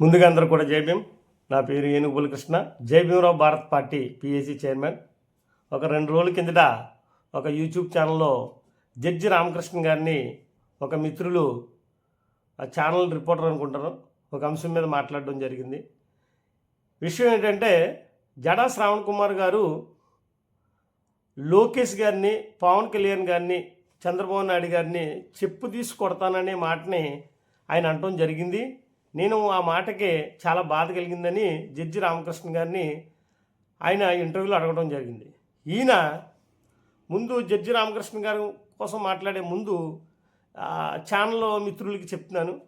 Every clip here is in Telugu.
ముందుగా అందరూ కూడా జై నా పేరు Enugula Krishna. Jai Bhimrao Bharat party PAC chairman. ఒక రెండు రోజుల కిందట ఒక యూట్యూబ్ ఛానల్లో జడ్జి రామకృష్ణ గారిని ఒక మిత్రులు ఆ ఛానల్ రిపోర్టర్ అనుకుంటారు ఒక అంశం మీద మాట్లాడడం జరిగింది. విషయం ఏంటంటే జడా శ్రావణ్ కుమార్ గారు లోకేష్ గారిని పవన్ కళ్యాణ్ గారిని చంద్రబాబు నాయుడు గారిని చెప్పు తీసి కొడతాననే మాటని ఆయన అనటం జరిగింది. నేను ఆ మాటకి చాలా బాధ కలిగిందని జడ్జి రామకృష్ణ గారిని ఆయన ఇంటర్వ్యూలో అడగడం జరిగింది. ఈయన ముందు జడ్జి రామకృష్ణ గారు కోసం మాట్లాడే ముందు ఛానల్ ఛానల్లో మిత్రులకి చెప్తున్నాను.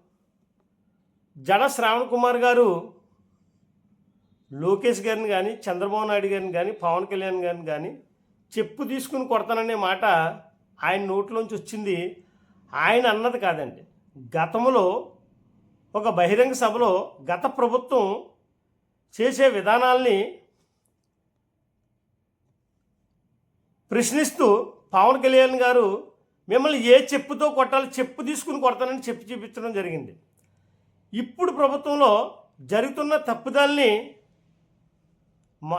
జడ శ్రావణ్ కుమార్ గారు లోకేష్ గారిని కానీ చంద్రబాబు నాయుడు గారిని కానీ పవన్ కళ్యాణ్ గారిని కానీ చెప్పు తీసుకుని కొడతాననే మాట ఆయన నోట్లోంచి వచ్చింది. ఆయన అన్నది కాదండి. గతంలో ఒక బహిరంగ సభలో గత ప్రభుత్వం చేసే విధానాల్ని ప్రశ్నిస్తూ పవన్ కళ్యాణ్ గారు మిమ్మల్ని ఏ చెప్పుతో కొట్టాలి చెప్పు తీసుకుని కొడతానని చెప్పి చూపించడం జరిగింది. ఇప్పుడు ప్రభుత్వంలో జరుగుతున్న తప్పుదాల్ని మా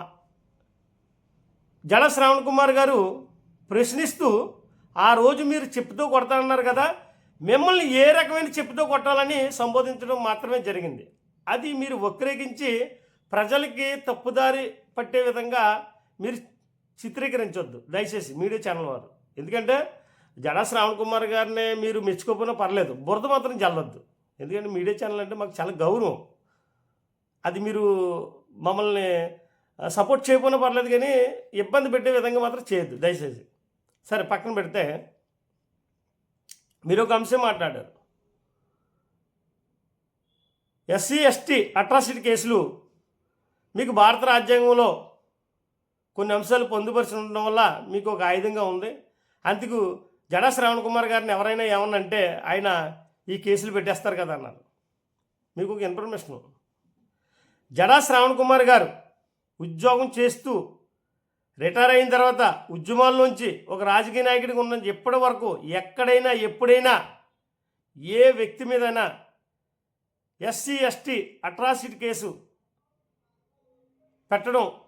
జడ శ్రావణ్ కుమార్ గారు ప్రశ్నిస్తూ ఆ రోజు మీరు చెప్పుతో కొడతానన్నారు కదా మిమ్మల్ని ఏ రకమైన చెప్పుతో కొట్టాలని సంబోధించడం మాత్రమే జరిగింది. అది మీరు వక్రీకరించి ప్రజలకి తప్పుదారి పట్టే విధంగా మీరు చిత్రీకరించొద్దు. దయచేసి మీడియా ఛానల్ వారు. ఎందుకంటే జడా శ్రావణ్ కుమార్ గారిని మీరు మెచ్చుకోకపోయినా పర్లేదు. బురద మాత్రం చల్లొద్దు. ఎందుకంటే మీడియా ఛానల్ అంటే మాకు చాలా గౌరవం. అది మీరు మమ్మల్ని సపోర్ట్ చేయకపోయినా పర్లేదు కానీ ఇబ్బంది పెట్టే విధంగా మాత్రం చేయొద్దు. దయచేసి. సరే పక్కన పెడితే మీరు ఒక అంశం మాట్లాడారు. ఎస్సీ ఎస్టీ అట్రాసిటీ కేసులు మీకు భారత రాజ్యాంగంలో కొన్ని అంశాలు పొందుపరిచి ఉండడం వల్ల మీకు ఒక ఆయుధంగా ఉంది. అందుకు జడా శ్రావణ్ కుమార్ గారిని ఎవరైనా ఏమన్నంటే ఆయన ఈ కేసులు పెట్టేస్తారు కదా అన్నారు. మీకు ఒక ఇన్ఫర్మేషన్. జడా శ్రావణ్ కుమార్ గారు ఉద్యోగం చేస్తూ రిటైర్ అయిన తర్వాత ఉద్యమాల నుంచి ఒక రాజకీయ నాయకుడికి ఉన్న ఎప్పటి వరకు ఎక్కడైనా ఎప్పుడైనా ఏ వ్యక్తి మీదైనా ఎస్సీ ఎస్టీ అట్రాసిటీ కేసు పెట్టడం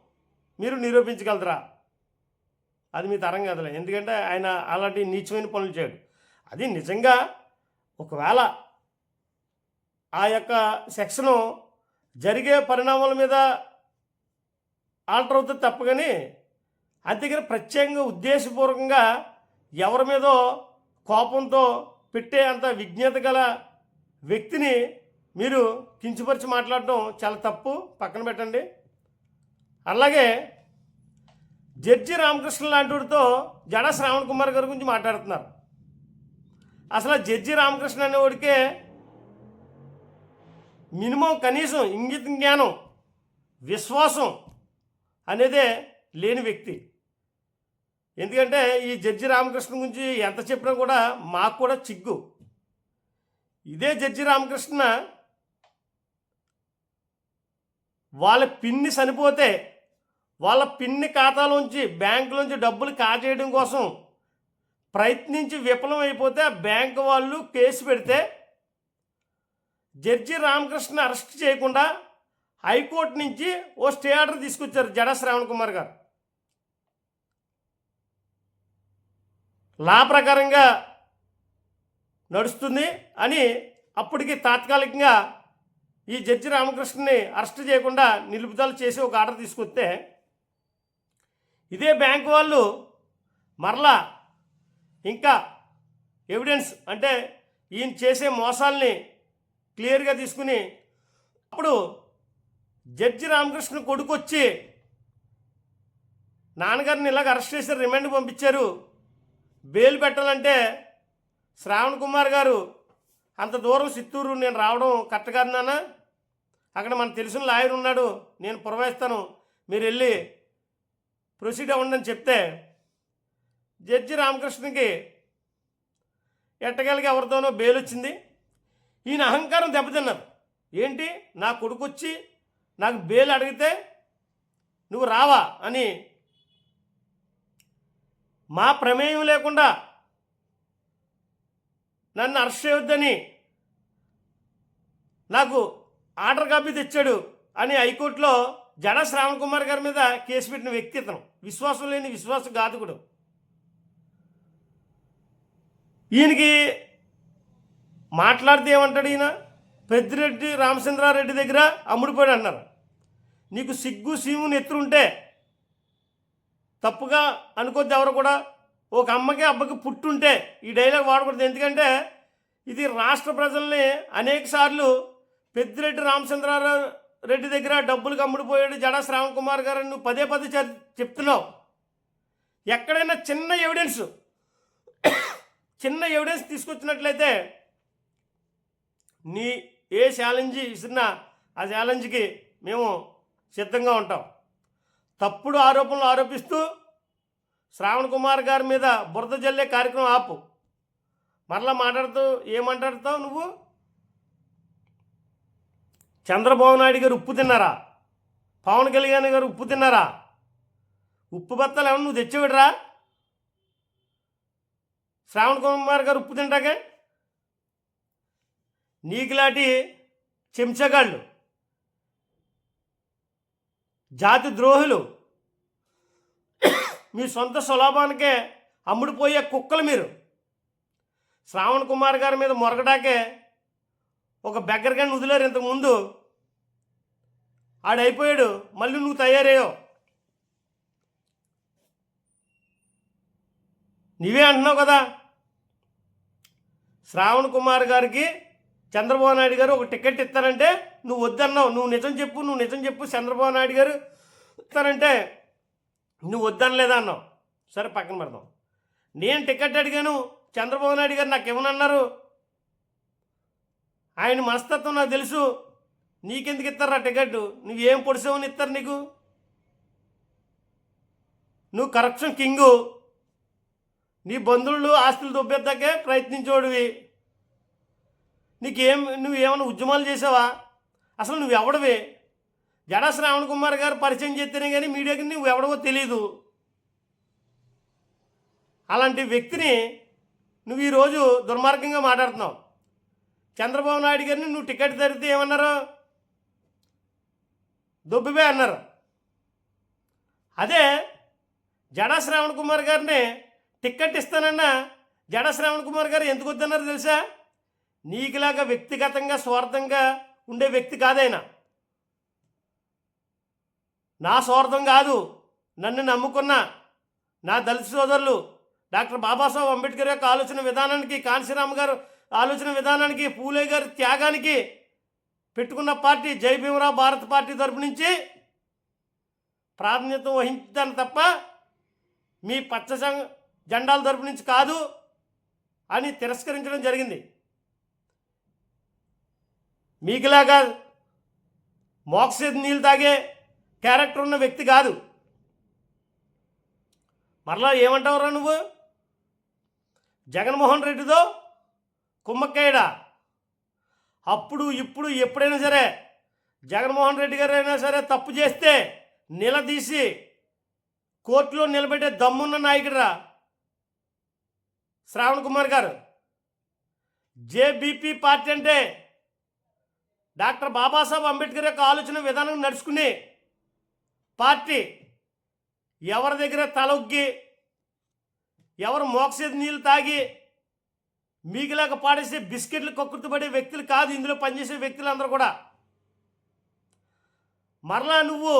మీరు నిరూపించగలరా? అది మీ తరం కదలే. ఎందుకంటే ఆయన అలాంటి నీచమైన పనులు చేయడు. అది నిజంగా ఒకవేళ ఆ యొక్క సెక్షను జరిగే పరిణామాల మీద ఆల్టర్ అవుతుంది తప్ప కానీ అంతేగాని ప్రత్యేకంగా ఉద్దేశపూర్వకంగా ఎవరి మీదో కోపంతో పెట్టే అంత విజ్ఞత గల వ్యక్తిని మీరు కించపరిచి మాట్లాడటం చాలా తప్పు. పక్కన పెట్టండి. అలాగే జడ్జి రామకృష్ణ లాంటి వాడితో జడ శ్రావణ్ కుమార్ గారి గురించి మాట్లాడుతున్నారు. అసలు జడ్జి రామకృష్ణ అనేవాడికే మినిమం కనీసం ఇంగిత జ్ఞానం విశ్వాసం అనేదే లేని వ్యక్తి. ఎందుకంటే ఈ జడ్జి రామకృష్ణ గురించి ఎంత చెప్పినా కూడా మాకు కూడా చిగ్గు. ఇదే జడ్జి రామకృష్ణ వాళ్ళ పిన్ని చనిపోతే వాళ్ళ పిన్ని ఖాతాలోంచి బ్యాంకులోంచి డబ్బులు కాజేయడం కోసం ప్రయత్నించి విఫలం అయిపోతే బ్యాంకు వాళ్ళు కేసు పెడితే జడ్జి రామకృష్ణ అరెస్ట్ చేయకుండా హైకోర్టు నుంచి ఓ స్టే ఆర్డర్ తీసుకొచ్చారు జడ శ్రావణ్ కుమార్ గారు. లా ప్రకారంగా నడుస్తుంది అని అప్పటికి తాత్కాలికంగా ఈ జడ్జి రామకృష్ణని అరెస్ట్ చేయకుండా నిలుపుదల చేసి ఒక ఆర్డర్ తీసుకొస్తే ఇదే బ్యాంకు వాళ్ళు మరలా ఇంకా ఎవిడెన్స్ అంటే ఈయన చేసే మోసాల్ని క్లియర్గా తీసుకుని అప్పుడు జడ్జి రామకృష్ణ కొడుకు వచ్చి నాన్నగారిని ఇలాగ అరెస్ట్ చేసి రిమాండ్ పంపించారు. బెయిల్ పెట్టాలంటే శ్రావణ్ కుమార్ గారు అంత దూరం చిత్తూరు నేను రావడం కరెక్ట్ కాదు నాన్న. అక్కడ మనకు తెలిసిన లాయర్ ఉన్నాడు నేను పురవేస్తాను. మీరు వెళ్ళి ప్రొసీడ్ అవ్వండి అని చెప్తే జడ్జి రామకృష్ణకి ఎట్టగలిగి ఎవరితోనో బెయిల్ వచ్చింది. ఈయన అహంకారం దెబ్బతిన్నారు. ఏంటి? నా కొడుకు వచ్చి నాకు బెయిల్ అడిగితే నువ్వు రావా అని మా ప్రమేయం లేకుండా నన్ను అరెస్ట్ చేయొద్దని నాకు ఆర్డర్ కాపీ తెచ్చాడు అని హైకోర్టులో జడ శ్రావణ్ కుమార్ గారి మీద కేసు పెట్టిన వ్యక్తి ఇతను. విశ్వాసం లేని విశ్వాసఘాతకుడు ఈయనకి మాట్లాడితే ఏమంటాడు ఈయన? పెద్దిరెడ్డి రామచంద్రారెడ్డి దగ్గర అమ్ముడిపోయాడు అన్నారు. నీకు సిగ్గు సీము నెత్తురుంటే తప్పుగా అనుకోద్ది ఎవరు కూడా. ఒక అమ్మకి అబ్బకి పుట్టుంటే ఈ డైలాగ్ వాడకూడదు. ఎందుకంటే ఇది రాష్ట్ర ప్రజల్ని అనేక సార్లు పెద్దిరెడ్డి రామచంద్రారెడ్డి దగ్గర డబ్బులు కమ్ముడిపోయాడు జడా శ్రావణ్ కుమార్ గారు నువ్వు పదే పదే చెప్- చెప్తున్నావు. ఎక్కడైనా చిన్న ఎవిడెన్స్ చిన్న ఎవిడెన్స్ తీసుకొచ్చినట్లయితే నీ ఏ ఛాలెంజ్ ఇస్తున్నా ఆ ఛాలెంజ్కి మేము సిద్ధంగా ఉంటాం. తప్పుడు ఆరోపణలు ఆరోపిస్తూ శ్రావణ్ కుమార్ గారి మీద బురద జల్లే కార్యక్రమం ఆపు. మరలా మాట్లాడుతూ ఏమంటాడుతావు నువ్వు? చంద్రబాబు నాయుడు గారు ఉప్పు తిన్నారా? పవన్ కళ్యాణ్ గారు ఉప్పు తిన్నారా? ఉప్పు బత్తాలు ఏమన్నా నువ్వు తెచ్చేవిడరా? శ్రావణ్ కుమార్ గారు ఉప్పు తింటాకే? నీకులాంటి చెంచగాళ్ళు జాతి ద్రోహులు. మీ సొంత సులభానికే అమ్ముడుపోయే కుక్కలు మీరు. శ్రావణ్ కుమార్ గారి మీద మొరగడాకే ఒక బెగ్గరగాన్ని వదిలేరు ఇంతకుముందు. ఆడైపోయాడు మళ్ళీ నువ్వు తయారయ్యావు. నీవే అంటున్నావు కదా? శ్రావణ్ కుమార్ గారికి చంద్రబాబు నాయుడు గారు ఒక టికెట్ ఇస్తారంటే నువ్వు వద్దన్నావు నువ్వు నిజం చెప్పు నువ్వు నిజం చెప్పు చంద్రబాబు నాయుడు గారు తనంటే నువ్వు వద్దనలేదా అన్నావు. సరే పక్కన పెడదాం. నేను టికెట్ అడిగాను చంద్రబాబు నాయుడు గారు నాకు ఇవ్వనన్నారు. ఆయన మనస్తత్వం నాకు తెలుసు. నీకెందుకు ఇస్తారా టికెట్? నువ్వేం పొడిసావని ఇస్తారు నీకు? నువ్వు కరప్షన్ కింగు నీ బంధువులు ఆస్తులు దొబ్బేద్దాకే ప్రయత్నించేవాడివి. నీకేం నువ్వు ఏమైనా ఉద్యమాలు చేసావా? అసలు నువ్వు ఎవడవే? జడా శ్రావణ్ కుమార్ గారు పరిచయం చేస్తేనే కానీ మీడియాకి నువ్వు ఎవడవో తెలీదు. అలాంటి వ్యక్తిని నువ్వు ఈరోజు దుర్మార్గంగా మాట్లాడుతున్నావు. చంద్రబాబు నాయుడు గారిని నువ్వు టికెట్ తరిగితే ఏమన్నారు? దొబ్బివే అన్నారు. అదే జడా శ్రావణ్ కుమార్ గారిని టిక్కెట్ ఇస్తానన్నా జడ శ్రావణ్ కుమార్ గారు ఎందుకు వద్దన్నారు తెలుసా? నీకులాగా వ్యక్తిగతంగా స్వార్థంగా ఉండే వ్యక్తి కాదైనా. నా స్వార్థం కాదు నన్ను నమ్ముకున్న నా దళిత సోదరులు డాక్టర్ బాబాసాహెబ్ అంబేద్కర్ యొక్క ఆలోచన విధానానికి కాంశీరామ్ గారు ఆలోచన విధానానికి పూలే గారి త్యాగానికి పెట్టుకున్న పార్టీ జై భీమరావు భారత్ పార్టీ తరపు నుంచి ప్రాధాన్యత వహించాను తప్ప మీ పచ్చ జెండాల తరపు నుంచి కాదు అని తిరస్కరించడం జరిగింది. మీకులాగా మోక్సేది నీళ్ళు తాగే క్యారెక్టర్ ఉన్న వ్యక్తి కాదు. మరలా ఏమంటావురా నువ్వు? జగన్మోహన్ రెడ్డితో కుమ్మక్కయ్యడా అప్పుడు ఇప్పుడు ఎప్పుడైనా సరే జగన్మోహన్ రెడ్డి గారు అయినా సరే తప్పు చేస్తే నిలదీసి కోర్టులో నిలబెట్టే దమ్మున్న నాయకుడురా శ్రావణ్ కుమార్ గారు. జేబీపీ పార్టీ అంటే డాక్టర్ బాబాసాహెబ్ అంబేద్కర్ యొక్క ఆలోచన విధానం నడుచుకుని పార్టీ ఎవరి దగ్గర తలొగ్గి ఎవరు మోక్షేది నీళ్ళు తాగి మీకులాగా పాడేసే బిస్కెట్లు కక్కుర్తుపడే వ్యక్తులు కాదు ఇందులో పనిచేసే వ్యక్తులు అందరూ కూడా. మరలా నువ్వు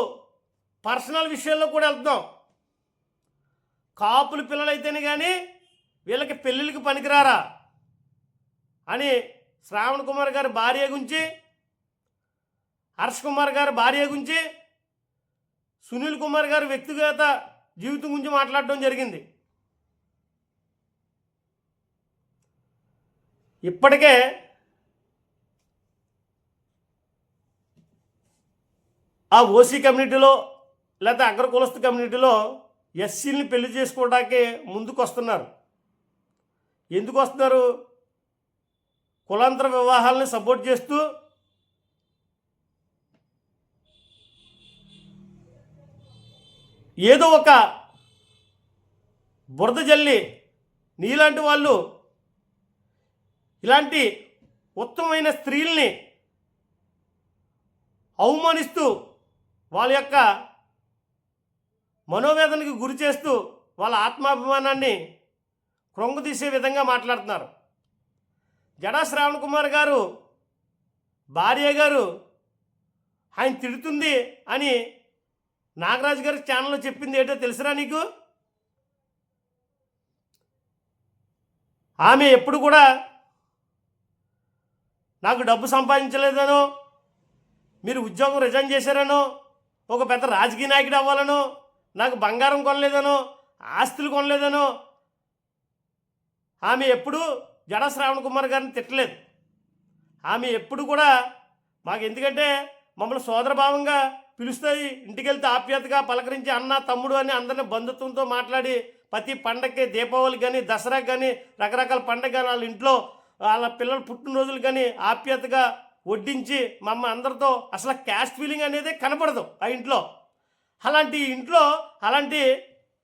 పర్సనల్ విషయాల్లో కూడా వెళ్తున్నావు. కాపులు పిల్లలైతేనే కానీ వీళ్ళకి పెళ్ళిళ్ళకి పనికిరారా అని శ్రావణ్ కుమార్ గారి భార్య గురించి హర్ష్ కుమార్ గారి భార్య గురించి సునీల్ కుమార్ గారి వ్యక్తిగత జీవితం గురించి మాట్లాడడం జరిగింది. ఇప్పటికే ఆ ఓసీ కమ్యూనిటీలో లేకపోతే అగ్ర కులస్థ కమ్యూనిటీలో ఎస్సీని పెళ్ళి చేసుకోవడానికి ముందుకు వస్తున్నారు ఎందుకు వస్తున్నారు కులాంతర వివాహాలని సపోర్ట్ చేస్తూ ఏదో ఒక బురద జల్లి నీలాంటి వాళ్ళు ఇలాంటి ఉత్తమమైన స్త్రీల్ని అవమానిస్తూ వాళ్ళ యొక్క మనోవేదనకి గురి చేస్తూ వాళ్ళ ఆత్మాభిమానాన్ని క్రొంగుదీసే విధంగా మాట్లాడుతున్నారు. జడా శ్రావణ్ కుమార్ గారు భార్య గారు ఆయన తిడుతుంది అని నాగరాజు గారి ఛానల్లో చెప్పింది ఏంటో తెలుసురా నీకు? ఆమె ఎప్పుడు కూడా నాకు డబ్బు సంపాదించలేదనో మీరు ఉద్యోగం రిజైన్ చేశారనో ఒక పెద్ద రాజకీయ నాయకుడు అవ్వాలనో నాకు బంగారం కొనలేదనో ఆస్తులు కొనలేదనో ఆమె ఎప్పుడు జడ శ్రావణ్ కుమార్ గారిని తిట్టలేదు. ఆమె ఎప్పుడు కూడా మాకు ఎందుకంటే మమ్మల్ని సోదరభావంగా పిలుస్తుంది ఇంటికి వెళ్తే పలకరించి అన్న తమ్ముడు అని అందరిని బంధుత్వంతో మాట్లాడి ప్రతి పండగకి దీపావళి కానీ దసరాకి కానీ రకరకాల పండగ కానీ వాళ్ళ ఇంట్లో వాళ్ళ పిల్లల పుట్టినరోజులు కానీ ఆప్యాతగా వడ్డించి మమ్మ అందరితో అసలు క్యాస్ట్ ఫీలింగ్ అనేది కనపడదు ఆ ఇంట్లో. అలాంటి ఇంట్లో అలాంటి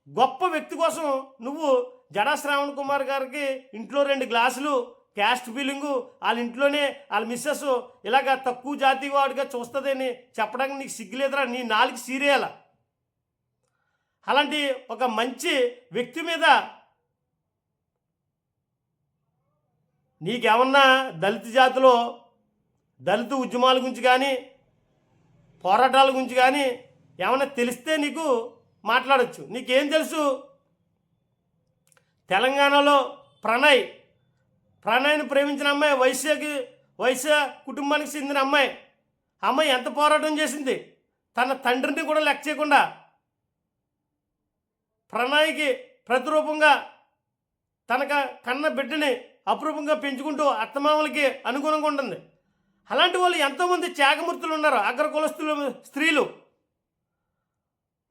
గొప్ప వ్యక్తి కోసం నువ్వు జడా శ్రావణ్ కుమార్ గారికి ఇంట్లో రెండు గ్లాసులు క్యాస్ట్ ఫీలింగు వాళ్ళ ఇంట్లోనే వాళ్ళ మిస్సెస్ ఇలాగ తక్కువ జాతి వాడిగా చూస్తుందని చెప్పడానికి నీకు సిగ్గులేదురా నీ నాలుగు సీరియల్. అలాంటి ఒక మంచి వ్యక్తి మీద నీకేమన్నా దళిత జాతిలో దళిత ఉద్యమాల గురించి కానీ పోరాటాల గురించి కానీ ఏమైనా తెలిస్తే నీకు మాట్లాడచ్చు. నీకేం తెలుసు? తెలంగాణలో ప్రణయ్ ప్రణయ్ని ప్రేమించిన అమ్మాయి వైశ్యకి వైశ్య కుటుంబానికి చెందిన అమ్మాయి. అమ్మాయి ఎంత పోరాటం చేసింది? తన తండ్రిని కూడా లెక్క చేయకుండా ప్రణయ్కి ప్రతిరూపంగా తనక కన్న బిడ్డని అపురూపంగా పెంచుకుంటూ అత్తమామలకి అనుగుణంగా ఉంటుంది. అలాంటి వాళ్ళు ఎంతోమంది త్యాగమూర్తులు ఉన్నారు అగ్రకులస్తులు స్త్రీలు.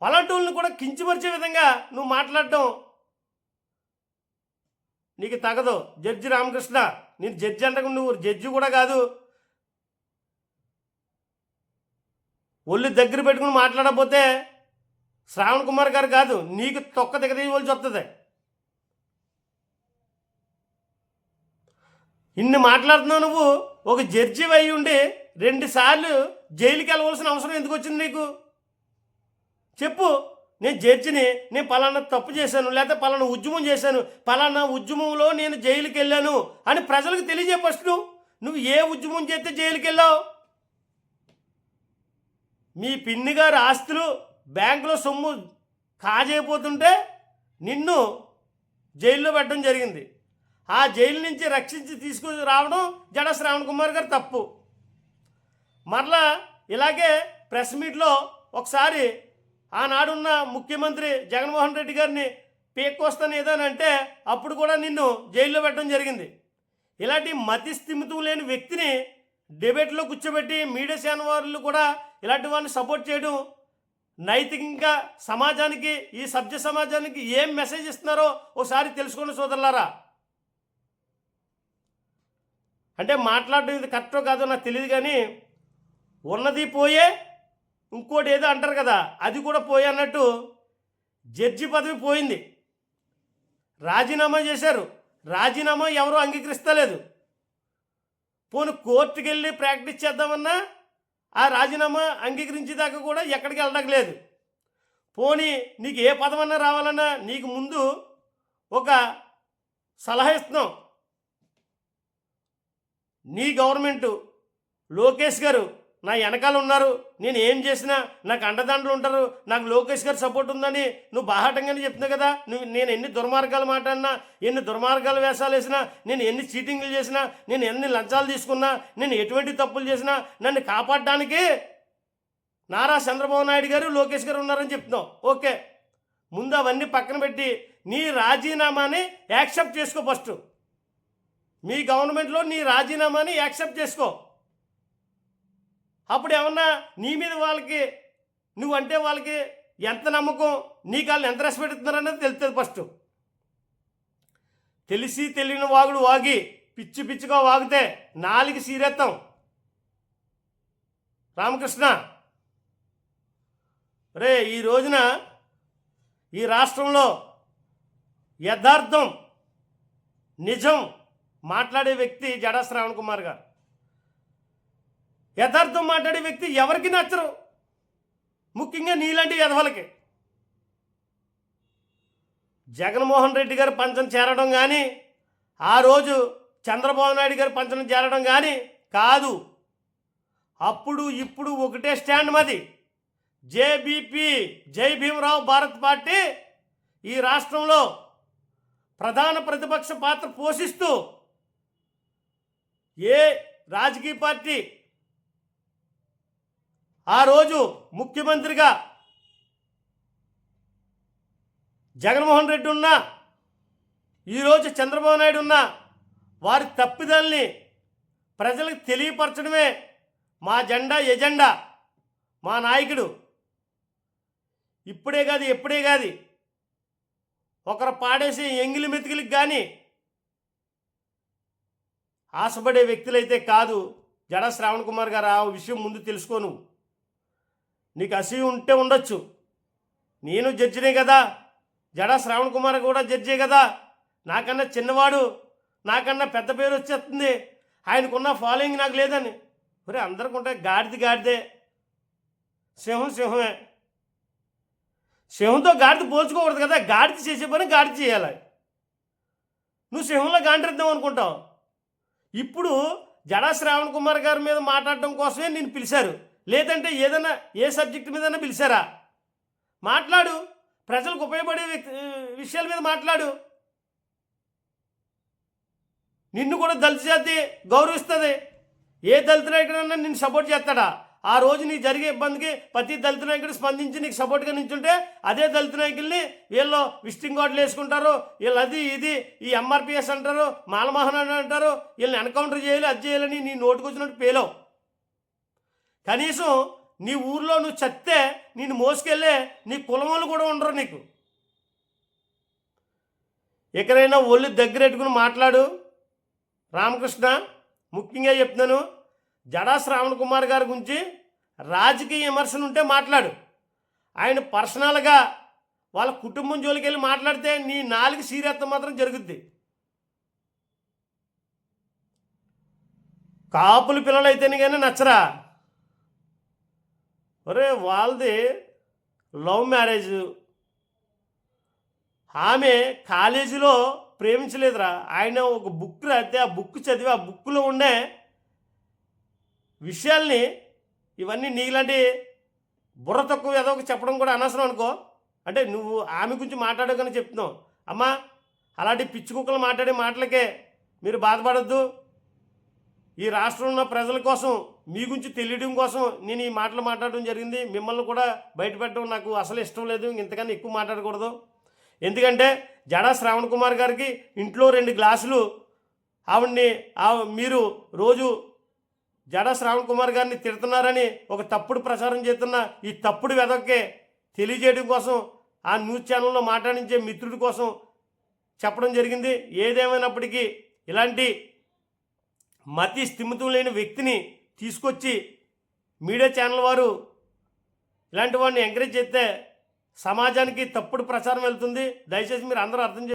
అలాంటి వాళ్ళని కూడా కించపరిచే విధంగా నువ్వు మాట్లాడటం నీకు తగదు. జడ్జి రామకృష్ణ నేను జడ్జి అంటకు నువ్వు జడ్జి కూడా కాదు. ఒళ్ళు దగ్గర పెట్టుకుని మాట్లాడకపోతే శ్రావణ్ కుమార్ గారు కాదు. నీకు తొక్క దిగదీయవలసి వస్తుంది ఇన్ని మాట్లాడుతున్నావు నువ్వు? ఒక జడ్జి అయి ఉండి రెండుసార్లు జైలుకి వెళ్ళవలసిన అవసరం ఎందుకు వచ్చింది నీకు? చెప్పు. నేను జడ్జిని నేను పలానా తప్పు చేశాను లేకపోతే పలానా ఉద్యమం చేశాను పలానా ఉద్యమంలో నేను జైలుకి వెళ్ళాను అని ప్రజలకు తెలియజే ఫస్ట్ నువ్వు. ఏ ఉద్యమం చేస్తే జైలుకి వెళ్ళావు? మీ పిన్ని గారి ఆస్తులు బ్యాంకులో సొమ్ము కాజైపోతుంటే నిన్ను జైల్లో పెట్టడం జరిగింది. ఆ జైలు నుంచి రక్షించి తీసుకుని రావడం జడ శ్రావణ్ కుమార్ గారు తప్పు. మరలా ఇలాగే ప్రెస్ మీట్లో ఒకసారి ఆనాడున్న ముఖ్యమంత్రి జగన్మోహన్ రెడ్డి గారిని పేక్కొస్తాను ఏదనంటే అంటే అప్పుడు కూడా నిన్ను జైల్లో పెట్టడం జరిగింది. ఇలాంటి మతి స్థిమితం లేని వ్యక్తిని డిబేట్లో కూర్చోబెట్టి మీడియా ఛానల్ వాళ్ళు కూడా ఇలాంటి వారిని సపోర్ట్ చేయడం నైతికంగా సమాజానికి ఈ సభ్య సమాజానికి ఏం మెసేజ్ ఇస్తున్నారో ఒకసారి తెలుసుకోండి సోదరులారా. అంటే మాట్లాడడం ఇది కరెక్టో కాదో నాకు తెలియదు కానీ ఉన్నది పోయే ఇంకోటి ఏదో అంటారు కదా అది కూడా పోయి అన్నట్టు జడ్జి పదవి పోయింది. రాజీనామా చేశారు. రాజీనామా ఎవరు అంగీకరిస్తలేదు. పోను కోర్టుకి వెళ్ళి ప్రాక్టీస్ చేద్దామన్నా ఆ రాజీనామా అంగీకరించేదాకా కూడా ఎక్కడికి వెళ్ళడం లేదు. పోనీ నీకు ఏ పదమన్నా రావాలన్నా నీకు ముందు ఒక సలహా ఇస్తున్నాం. నీ గవర్నమెంట్ లోకేష్ గారు నా వెనకాల ఉన్నారు. నేను ఏం చేసినా నాకు అండదండలు ఉంటారు. నాకు లోకేష్ గారు సపోర్ట్ ఉందని నువ్వు బాహాటంగానే చెప్తున్నావు కదా. నువ్వు నేను ఎన్ని దుర్మార్గాలు మాట్లాడినా ఎన్ని దుర్మార్గాలు వేషాలు వేసినా నేను ఎన్ని చీటింగ్లు చేసినా నేను ఎన్ని లంచాలు తీసుకున్నా నేను ఎటువంటి తప్పులు చేసినా నన్ను కాపాడడానికి నారా చంద్రబాబు నాయుడు గారు లోకేష్ గారు ఉన్నారని చెప్తున్నావు. ఓకే. ముందు అవన్నీ పక్కన పెట్టి నీ రాజీనామాని యాక్సెప్ట్ చేసుకో ఫస్ట్. మీ గవర్నమెంట్లో నీ రాజీనామాని యాక్సెప్ట్ చేసుకో. అప్పుడు ఏమన్నా నీ మీద వాళ్ళకి నువ్వంటే వాళ్ళకి ఎంత నమ్మకం నీకు వాళ్ళని ఎంత రెస్పెక్ట్ ఇస్తున్నారనేది తెలుస్తుంది ఫస్ట్ తెలిసి తెలియని వాగుడు వాగి పిచ్చి పిచ్చిగా వాగితే నాలుగు సీరెత్తాం. రామకృష్ణ రే ఈ రోజున ఈ రాష్ట్రంలో యథార్థం నిజం మాట్లాడే వ్యక్తి జడా శ్రావణ్ కుమార్ గారు. యథార్థం మాట్లాడే వ్యక్తి ఎవరికి నచ్చరు? ముఖ్యంగా నీలాంటి యధవలకి జగన్మోహన్ రెడ్డి గారు పంచం చేరడం కానీ ఆ రోజు చంద్రబాబు నాయుడు గారు పంచం చేరడం కానీ కాదు. అప్పుడు ఇప్పుడు ఒకటే స్టాండ్ మాది. జేబీపీ జై భీమరావు భారత్ పార్టీ ఈ రాష్ట్రంలో ప్రధాన ప్రతిపక్ష పాత్ర పోషిస్తూ ఏ రాజకీయ పార్టీ ఆ రోజు ముఖ్యమంత్రిగా జగన్మోహన్ రెడ్డి ఉన్నా ఈరోజు చంద్రబాబు నాయుడు ఉన్నా వారి తప్పిదాల్ని ప్రజలకు తెలియపరచడమే మా జెండా ఎజెండా మా నాయకుడు. ఇప్పుడే కాదు ఎప్పుడే కాదు ఒకరు పాడేసి ఎంగిలి మెతికిలికి కానీ ఆశపడే వ్యక్తులైతే కాదు జడ శ్రావణ్ కుమార్ గారు. ఆ విషయం ముందు తెలుసుకోను నీకు అసూయ ఉంటే ఉండొచ్చు. నేను జడ్జినే కదా. జడ శ్రావణ్ కుమార్ కూడా జడ్జే కదా. నాకన్నా చిన్నవాడు నాకన్నా పెద్ద పేరు వచ్చేస్తుంది. ఆయనకున్న ఫాలోయింగ్ నాకు లేదని. మరి అందరికి ఉంటే గాడిది గాడిదే. సింహం సింహమే. సింహంతో గాడిద పోల్చుకోకూడదు కదా. గాడిద చేసే పని గాడిద చేయాలి. నువ్వు సింహంలో గాండిద్దాం అనుకుంటావు. ఇప్పుడు జడా శ్రావణ్ కుమార్ గారి మీద మాట్లాడడం కోసమే నేను పిలిచారు. లేదంటే ఏదైనా ఏ సబ్జెక్ట్ మీదైనా పిలిచారా? మాట్లాడు. ప్రజలకు ఉపయోగపడే వ్యక్తి విషయాల మీద మాట్లాడు. నిన్ను కూడా దళిత జాతి గౌరవిస్తుంది. ఏ దళిత నాయకుడన్నా నిన్ను సపోర్ట్ చేస్తాడా? ఆ రోజు నీకు జరిగే ఇబ్బందికి ప్రతి దళిత నాయకుడు స్పందించి నీకు సపోర్ట్గా నించుంటే అదే దళిత నాయకుల్ని వీళ్ళు విజిటింగ్ గార్డులు వేసుకుంటారు. వీళ్ళు అది ఇది ఈ ఎంఆర్పిఎస్ అంటారు మాలమోహన్ అని అంటారు. వీళ్ళని ఎన్కౌంటర్ చేయాలి అది చేయాలని నీ నోటుకొచ్చినట్టు పేలవు. కనీసం నీ ఊర్లో నువ్వు చస్తే నేను మోసుకెళ్ళే నీ కులమోళ్ళు కూడా ఉండరు నీకు. ఎక్కడైనా ఒళ్ళు దగ్గరెట్టుకుని మాట్లాడు. రామకృష్ణ ముఖ్యంగా చెప్తున్నాను జడా శ్రావణ్ కుమార్ గారి గురించి రాజకీయ విమర్శలు ఉంటే మాట్లాడు. ఆయన పర్సనల్గా వాళ్ళ కుటుంబం జోలికి వెళ్ళి మాట్లాడితే నీ నాలుగు సీరెత్త మాత్రం జరుగుద్ది. కాపులు పిల్లలు అయితేనే కానీ నచ్చరా? ఒరే వాళ్ళది లవ్ మ్యారేజ్. ఆమె కాలేజీలో ప్రేమించలేదురా. ఆయన ఒక బుక్ రాస్తే ఆ బుక్ చదివి ఆ బుక్లో ఉండే విషయాల్ని ఇవన్నీ నీలాంటి బుర్ర తక్కువ ఏదో ఒక చెప్పడం కూడా అనవసరం అనుకో. అంటే నువ్వు ఆమె గురించి మాట్లాడకని చెప్తున్నావు. అమ్మా అలాంటి పిచ్చి కుక్కలు మాట్లాడే మాటలకే మీరు బాధపడద్దు. ఈ రాష్ట్రంలో ఉన్న ప్రజల కోసం మీ గురించి తెలియడం కోసం నేను ఈ మాటలు మాట్లాడడం జరిగింది. మిమ్మల్ని కూడా బయటపెట్టడం నాకు అసలు ఇష్టం లేదు. ఇంతకన్నా ఎక్కువ మాట్లాడకూడదు. ఎందుకంటే జడా శ్రావణ్ కుమార్ గారికి ఇంట్లో రెండు గ్లాసులు ఆవిడ్ని మీరు రోజు జడా శ్రావణ్ కుమార్ గారిని తిడుతున్నారని ఒక తప్పుడు ప్రచారం చేస్తున్న ఈ తప్పుడు వెదక్కే తెలియజేయడం కోసం ఆ న్యూస్ ఛానల్లో మాట్లాడించే మిత్రుడి కోసం చెప్పడం జరిగింది. ఏదేమైనప్పటికీ ఇలాంటి మతి స్థిమితం లేని వ్యక్తిని తీసుకొచ్చి మీడియా ఛానల్ వారు ఇలాంటి వాడిని ఎంకరేజ్ చేస్తే సమాజానికి తప్పుడు ప్రచారం వెళ్తుంది. దయచేసి మీరు అందరూ అర్థం చే